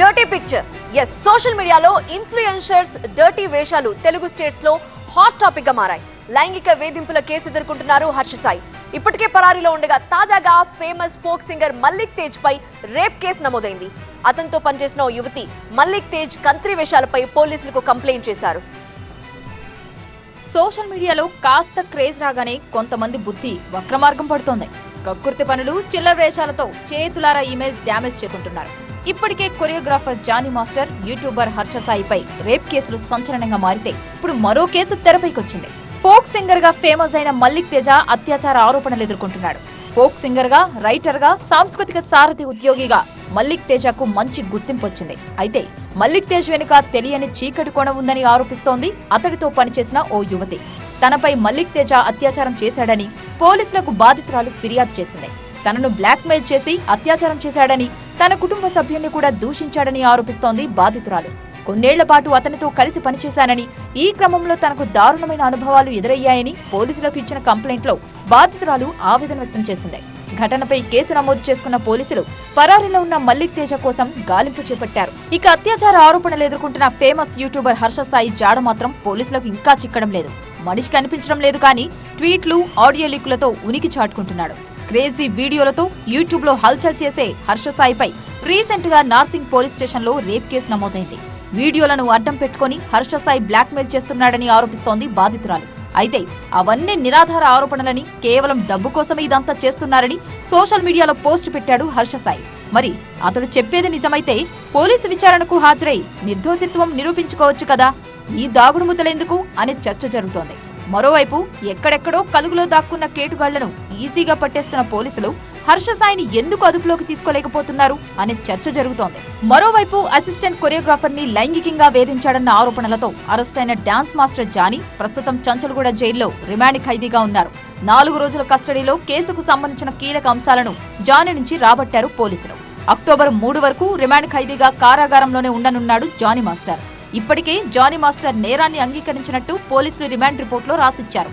Dirty picture ఎస్ social మీడియాలో influencers dirty వేషాలు తెలుగు స్టేట్స్లో హాట్ టాపిక్గా మారాయి. లైంగిక వేధింపుల కేసు ఎదుర్కొంటున్నారు హర్ష సాయి. ఇప్పటికే పరారీలో ఉండగా తాజాగా famous folk singer Mallik Tej పై రేప్ కేసు నమోదైంది. అతనితో పనిచేసిన ఓ యువతి మల్లిక్ తేజ్ కంత్రి వేషాలపై పోలీసులకు కంప్లైంట్ చేశారు. సోషల్ మీడియాలో కాస్త క్రేజ్ రాగానే కొంతమంది బుద్ధి వక్రమార్గం పడుతోంది. కక్కుర్తి పనులు చిల్లర వేషాలతో చేతులారా ఇమేజ్ డ్యామేజ్ చేసుకుంటున్నారు ఇప్పటికే choreographer Jani master YouTuber Harsha సాయిపై rape కేసులు సంచలనంగా మారితే ఇప్పుడు మరో కేసు తెరపైకొచ్చింది. ఫోక్ సింగర్గా ఫేమస్ అయిన మల్లిక్ తేజ అత్యాచార ఆరోపణలు ఎదుర్కొంటున్నాడు. ఫోక్ సింగర్గా రైటర్గా సాంస్కృతిక సారథి ఉద్యోగిగా మల్లిక్ తేజకు మంచి గుర్తింపు వచ్చింది అయితే మల్లిక్ తేజ్ వెనుక తెలియని చీకటి కొన ఉందని ఆరోపిస్తోంది అతడితో పనిచేసిన ఓ యువతి. తనపై మల్లిక్ తేజ అత్యాచారం చేశాడని పోలీసులకు బాధితురాలు ఫిర్యాదు చేసింది. తనను బ్లాక్మెయిల్ చేసి అత్యాచారం చేశాడని తన కుటుంబ సభ్యుల్ని కూడా దూషించాడని ఆరోపిస్తోంది బాధితురాలు. కొన్నేళ్ళ పాటు అతనితో కలిసి పనిచేశానని ఈ క్రమంలో తనకు దారుణమైన అనుభవాలు ఎదురయ్యాయని పోలీసులకు ఇచ్చిన కంప్లైంట్లో బాధితురాలు ఆవేదన వ్యక్తం చేసింది. ఘటనపై కేసు నమోదు చేసుకున్న పోలీసులు పరారీలో ఉన్న మల్లిక్ తేజ కోసం గాలింపు చేపట్టారు. ఇక అత్యాచార ఆరోపణలు ఎదుర్కొంటున్న ఫేమస్ యూట్యూబర్ హర్ష సాయి జాడ మాత్రం పోలీసులకు ఇంకా చిక్కడం లేదు. మనిషి కనిపించడం లేదు కానీ ట్వీట్లు ఆడియో లీకులతో ఉనికి చాటుకుంటున్నాడు. క్రేజీ వీడియోలతో యూట్యూబ్లో హల్చల్ చేసే హర్ష సాయిపై రీసెంట్గా నార్సింగ్ పోలీస్ స్టేషన్లో రేప్ కేసు నమోదైంది. వీడియోలను అడ్డం పెట్టుకుని హర్ష సాయి బ్లాక్మెయిల్ చేస్తున్నాడని ఆరోపిస్తోంది బాధితురాలు. అయితే అవన్నీ నిరాధార ఆరోపణలని కేవలం డబ్బు కోసమే ఇదంతా చేస్తున్నారని సోషల్ మీడియాలో పోస్ట్ పెట్టాడు హర్ష సాయి. మరి అతడు చెప్పేది నిజమైతే పోలీసు విచారణకు హాజరై నిర్దోషిత్వం నిరూపించుకోవచ్చు కదా? ఈ దాగుడు ముద్దలెందుకు? అనే చర్చ జరుగుతోంది. మరోవైపు ఎక్కడెక్కడో కలుగులో దాక్కున్న కేటుగాళ్ళను ఈజీగా పట్టేస్తున్న పోలీసులు హర్ష సాయిని ఎందుకు అదుపులోకి తీసుకోలేకపోతున్నారు అనే చర్చ జరుగుతోంది. మరోవైపు అసిస్టెంట్ కొరియోగ్రాఫర్ని లైంగికంగా వేధించాడన్న ఆరోపణలతో అరెస్టైన డాన్స్ మాస్టర్ జానీ ప్రస్తుతం చంచల్గూడ జైల్లో రిమాండ్ ఖైదీగా ఉన్నారు. నాలుగు రోజుల కస్టడీలో కేసుకు సంబంధించిన కీలక అంశాలను జానీ నుంచి రాబట్టారు పోలీసులు. అక్టోబర్ మూడు వరకు రిమాండ్ ఖైదీగా కారాగారంలోనే ఉండనున్నాడు జానీ మాస్టర్. ఇప్పటికే జానీ మాస్టర్ నేరాన్ని అంగీకరించినట్టు పోలీసులు రిమాండ్ రిపోర్టులో రాసిచ్చారు.